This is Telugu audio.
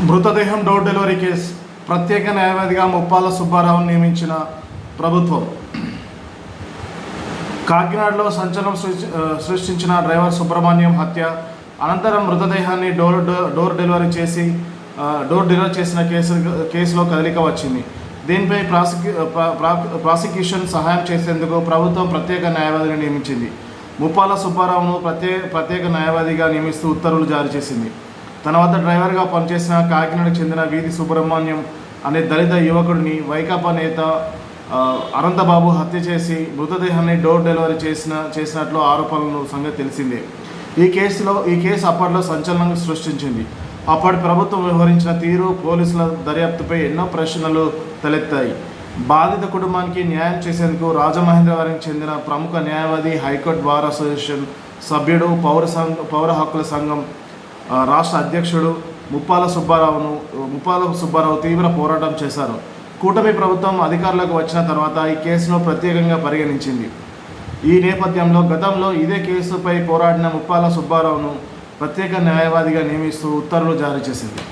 మృతదేహం డోర్ డెలివరీ కేసు ప్రత్యేక న్యాయవాదిగా ముప్పాల సుబ్బారావును నియమించిన ప్రభుత్వం. కాకినాడలో సంచలనం సృష్టించిన డ్రైవర్ సుబ్రహ్మణ్యం హత్య అనంతరం మృతదేహాన్ని డోర్ డోర్ డెలివరీ చేసి డోర్ డెలివరీ చేసిన కేసు కేసులో కదలిక వచ్చింది. దీనిపై ప్రాసిక్యూ ప్రా- ప్రాసిక్యూషన్ సహాయం చేసేందుకు ప్రభుత్వం ప్రత్యేక న్యాయవాదిని నియమించింది. ముప్పాల సుబ్బారావును ప్రత్యేక ప్రత్యేక న్యాయవాదిగా నియమిస్తూ ఉత్తర్వులు జారీ చేసింది. తన వద్ద డ్రైవర్గా పనిచేసిన కాకినాడకు చెందిన వీధి సుబ్రహ్మణ్యం అనే దళిత యువకుడిని వైకాపా నేత అనంతబాబు హత్య చేసి మృతదేహాన్ని డోర్ డెలివరీ చేసిన చేసినట్లు ఆరోపణలు సంగతి తెలిసిందే. ఈ కేసులో ఈ కేసు అప్పట్లో సంచలనం సృష్టించింది. అప్పటి ప్రభుత్వం వ్యవహరించిన తీరు పోలీసుల దర్యాప్తుపై ఎన్నో ప్రశ్నలు తలెత్తాయి. బాధిత కుటుంబానికి న్యాయం చేసేందుకు రాజమహేంద్రవరం చెందిన ప్రముఖ న్యాయవాది హైకోర్టు బార్ అసోసియేషన్ సభ్యుడు పౌర సంఘ పౌర హక్కుల సంఘం రాష్ట్ర అధ్యక్షుడు ముప్పాల సుబ్బారావును ముప్పాల సుబ్బారావు తీవ్ర పోరాటం చేశారు. కూటమి ప్రభుత్వం అధికారులకు వచ్చిన తర్వాత ఈ కేసును ప్రత్యేకంగా పరిగణించింది. ఈ నేపథ్యంలో గతంలో ఇదే కేసుపై పోరాడిన ముప్పాల సుబ్బారావును ప్రత్యేక న్యాయవాదిగా నియమిస్తూ ఉత్తర్వులు జారీ చేసింది.